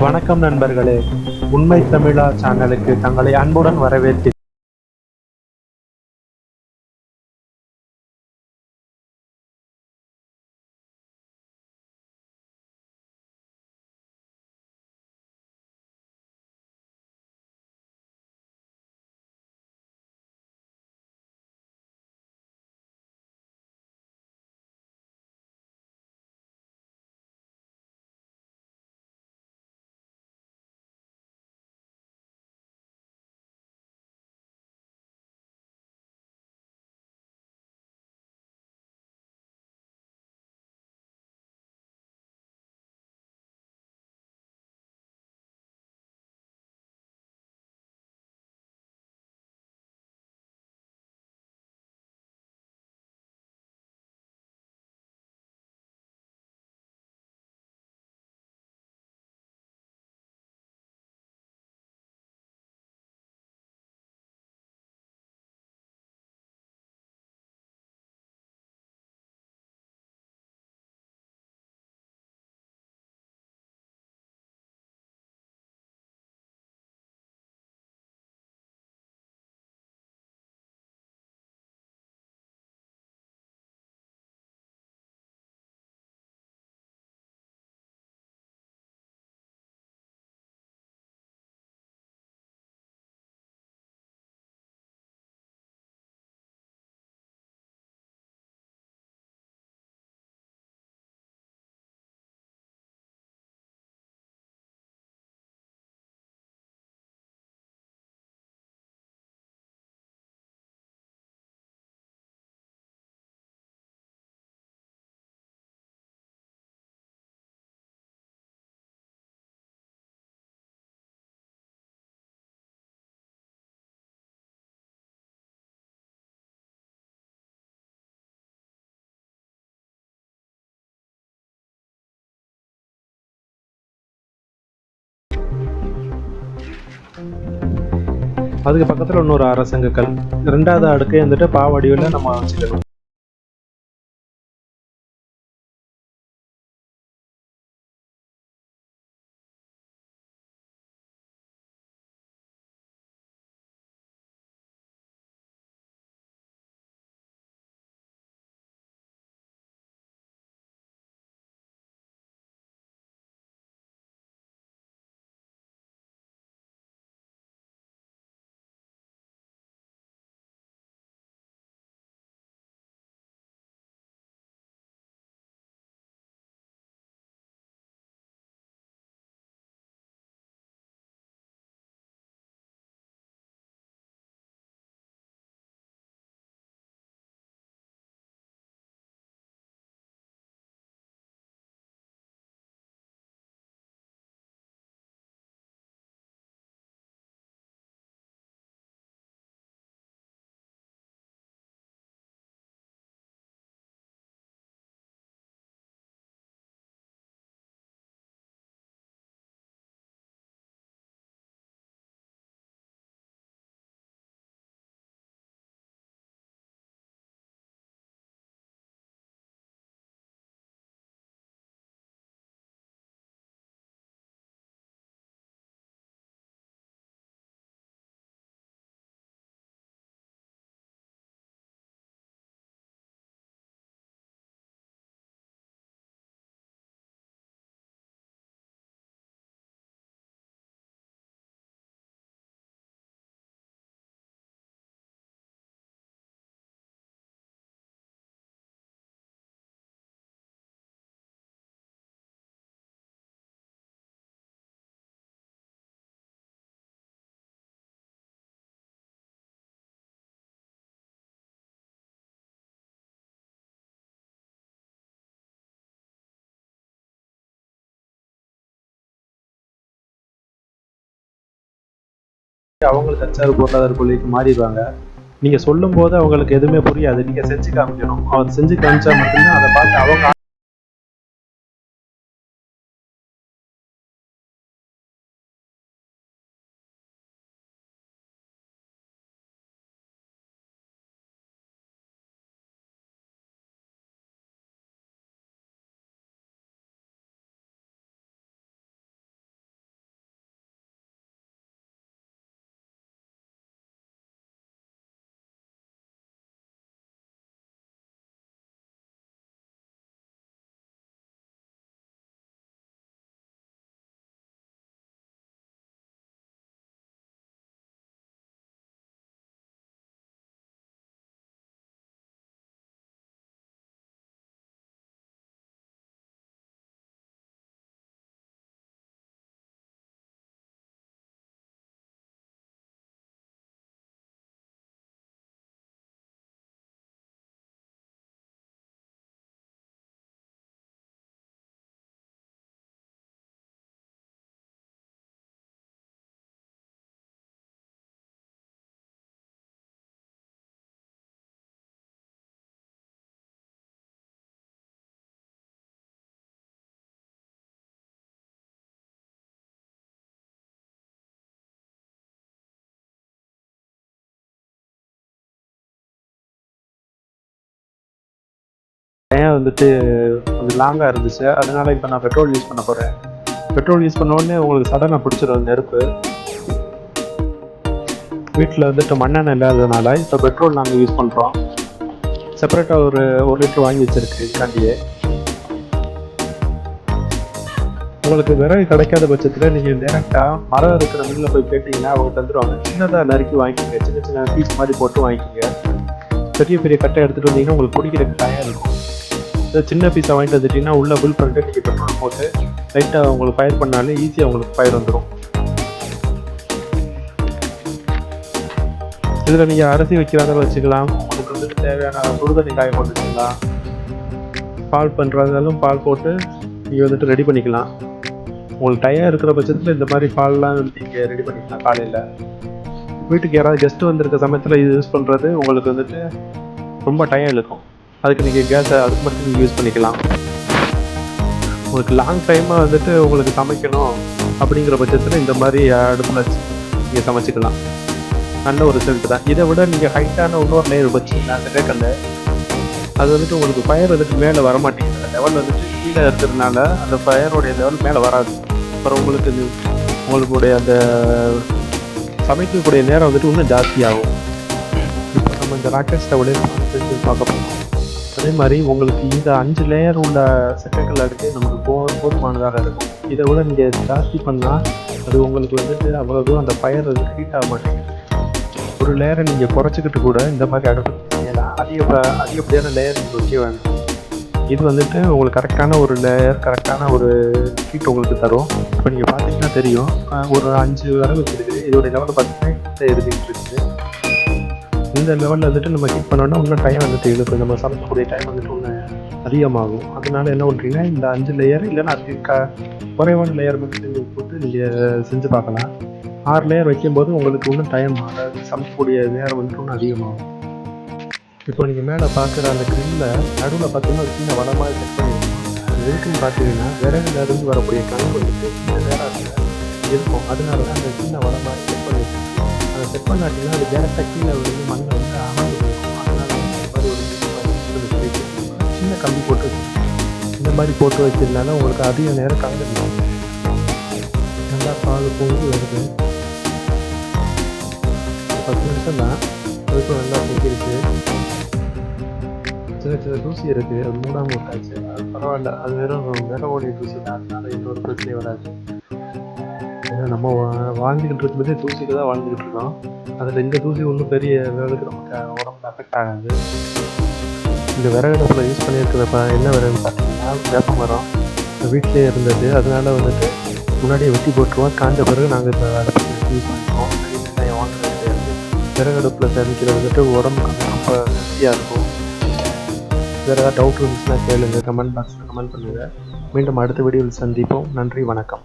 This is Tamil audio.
வணக்கம் நண்பர்களே. உண்மை தமிழா சேனலுக்கு தங்களை அன்புடன் வரவேற்கிறேன். அதுக்கு பக்கத்தில் இன்னொரு அரசங்குக்கல் ரெண்டாவது அடுக்கை வந்துட்டு பாவடிவில் நம்ம வச்சுக்கணும் அவங்களும் தற்சார்பு பொருளாதார கொள்கைக்கு மாறிடுவாங்க. நீங்க சொல்லும் போது அவங்களுக்கு எதுவுமே புரியாது. நீங்க செஞ்சு காமிக்கணும். அவர் செஞ்சு காமிச்சா மட்டும்தான் அதை பார்த்து அவங்க ஏன் வந்துட்டு கொஞ்சம் லாங்காக இருந்துச்சு? அதனால் இப்போ நான் பெட்ரோல் யூஸ் பண்ண போகிறேன் பெட்ரோல் யூஸ் பண்ண உடனே உங்களுக்கு சடனாக பிடிச்சிரும் நெருப்பு. வீட்டில் வந்துட்டு மண்ணெண்ணெய் இல்லாததுனால இப்போ பெட்ரோல் நாங்கள் யூஸ் பண்ணுறோம் செப்பரேட்டாக ஒரு ஒரு லிட்டர் வாங்கி வச்சிருக்கு இதுக்காண்டியே உங்களுக்கு விறகு கிடைக்காத பட்சத்தில் நீங்கள் டேரெக்டாக மரம் இருக்கிற மில்லில் போய் கேட்டிங்கன்னா அவங்க தந்துடுவாங்க சின்னதாக நறுக்கி வாங்கிக்கோங்க. சின்ன சின்ன பீஸ் மாதிரி போட்டு வாங்கிக்கோங்க. பெரிய பெரிய கட்டை எடுத்துகிட்டு வந்தீங்கன்னா உங்களுக்கு குடிக்கிறதுக்கு தயார் இருக்கும். இந்த சின்ன பீஸை வாங்கிட்டு வந்துட்டீங்கன்னா உள்ள ஃபுல் பண்ணிட்டு நீங்கள் பெட்ரோல் போட்டு லைட்டாக உங்களுக்கு ஃபயர் பண்ணாலே ஈஸியாக உங்களுக்கு ஃபயர் வந்துடும் இதில் நீங்கள் அரிசி வைக்கிறாங்க வச்சுக்கலாம். உங்களுக்கு வந்து தேவையான சுடுதண்ணி காய போட்டு வச்சுக்கலாம். பால் பண்ணுறதாலும் பால் போட்டு நீங்கள் வந்துட்டு ரெடி பண்ணிக்கலாம். உங்களுக்கு டயர் இருக்கிற பட்சத்தில் இந்த மாதிரி பால்லாம் நீங்கள் ரெடி பண்ணிக்கலாம் காலையில். வீட்டுக்கு யாராவது கெஸ்ட்டு வந்திருக்க சமயத்தில் இது யூஸ் பண்ணுறது உங்களுக்கு வந்துட்டு ரொம்ப டயம் இழுக்கும் அதுக்கு நீங்கள் கேஸை அதுக்கு மட்டும் நீங்கள் யூஸ் பண்ணிக்கலாம். உங்களுக்கு லாங் டைமாக வந்துட்டு உங்களுக்கு சமைக்கணும் அப்படிங்கிற பட்சத்தில் இந்த மாதிரி அடுப்பில் வச்சு நீங்கள் சமைச்சிக்கலாம். நல்ல ஒரு ரிசல்ட் தான். இதை விட நீங்கள் ஹைட்டான இன்னொரு லேயர் நான் அந்த கேட்கல அது வந்துட்டு உங்களுக்கு ஃபயர் வந்துட்டு மேலே வர மாட்டேங்குது. லெவல் வந்துட்டு கீழே இருக்கிறதுனால அந்த ஃபயருடைய லெவல் மேலே வராது. அப்புறம் உங்களுக்கு உங்களுடைய அந்த சமைக்கக்கூடிய நேரம் வந்துட்டு இன்னும் ஜாஸ்தியாகும். இப்போ நம்ம இந்த ராக்கெட் ஸ்டவ்லேயே பார்க்க அதே மாதிரி உங்களுக்கு இந்த அஞ்சு லேயர் உள்ள செகண்டில் அடுத்து நமக்கு போ போதுமானதாக இருக்கும். இதை விட நீங்கள் ஜாஸ்தி பண்ணால் அது உங்களுக்கு வந்துட்டு அவ்வளோ தூரம் அந்த பயர் வந்து ஹீட் ஆக மாட்டேங்குது. ஒரு லேயரை நீங்கள் குறைச்சிக்கிட்டு கூட இந்த மாதிரி அடுப்பு செய்யலாம் அதிக அதிகப்படியான லேயர் நீங்கள் வைக்க வேணும் இது வந்துட்டு உங்களுக்கு கரெக்டான ஒரு லேயர் கரெக்டான ஒரு ஹீட் உங்களுக்கு தரும். இப்போ நீங்கள் பார்த்தீங்கன்னா தெரியும் ஒரு அஞ்சு வரை வச்சுருக்குது இதோட லெவலில் பார்த்தீங்கன்னா இந்த இருந்துகிட்டு இருக்குது. இந்த லெவலில் வந்துட்டு நம்ம ஹிட் பண்ணோன்னா இன்னும் டைம் வந்துட்டு இழுக்கும் நம்ம சமைக்கக்கூடிய டைம் வந்துட்டு ஒன்று அதிகமாகும். அதனால என்ன பண்ணுறீங்கன்னா இந்த அஞ்சு லேயர் இல்லைன்னா அதுக்கு க குறைவான லேயர் மட்டும் போட்டு நீங்கள் செஞ்சு பார்க்கலாம். ஆறு லேயர் வைக்கும்போது உங்களுக்கு இன்னும் டைம் அதாவது சமைக்கக்கூடிய நேரம் வந்துட்டு இன்னும் அதிகமாகும். இப்போ நீங்கள் மேலே பார்க்குற அந்த கிரில்ல நடுவில் பார்த்தீங்கன்னா ஒரு சின்ன வளமாக செட் பண்ணியிருக்கோம் அது இருக்குன்னு பார்த்தீங்கன்னா விறகுல வரக்கூடிய கண் வந்துட்டு இந்த நேரத்தில் இருக்கும். அதனால தான் அந்த சின்ன வளமாக செட் பண்ணியிருக்கோம் அதை செட் பண்ணாட்டினா அது டேரெக்டாக கீழே வந்து மண்ணை வந்து அமர்ந்து போயிருக்கும் அதனால இந்த மாதிரி ஒரு சின்ன கம்பி போட்டு இந்த மாதிரி போட்டு வச்சிருந்தாலும் உங்களுக்கு அதிக நேரம் கலந்துடலாம் நல்லா பால் பொங்கி வருது. பத்து நிமிஷம் தான். அதுக்கும் நல்லா பொங்கிருச்சு சின்ன சின்ன தூசி இருக்குது அது மூடாமல் விட்டாச்சு அது பரவாயில்ல. அது வெறும் விரவோடைய தூசி தான் அதனால எந்த ஒரு பிரச்சனையும் வராது. ஏன்னா நம்ம வா- வாழ்ந்துக்கிட்டு இருக்கும்போதே தூசிக்கு தான் வாழ்ந்துக்கிட்டு இருக்கோம். அதில் இந்த தூசி ஒன்றும் பெரிய லெவலுக்கு நமக்கு உடம்புல அஃபெக்ட் ஆகாது. இந்த விறகடுப்பில் யூஸ் பண்ணியிருக்கிறப்ப என்ன விறகுன்னு பார்த்தீங்கன்னா வேப்ப மரம். வீட்டிலே இருந்தது. அதனால வந்துட்டு முன்னாடியே வெட்டி போட்டுருவோம். காஞ்ச பிறகு நாங்கள் இந்த அடுப்பு யூஸ் பண்ணுவோம் விறகடுப்பில் சமைக்கிறது வந்துட்டு உடம்புக்கு ரொம்ப ஹெல்த்தியாக இருக்கும். வேறு ஏதாவது டவுட் இருந்துச்சுன்னா கேளுங்க. கமெண்ட் பாக்ஸில் கமெண்ட் பண்ணுங்கள் மீண்டும் அடுத்த வீடியோவில் சந்திப்போம். நன்றி வணக்கம்.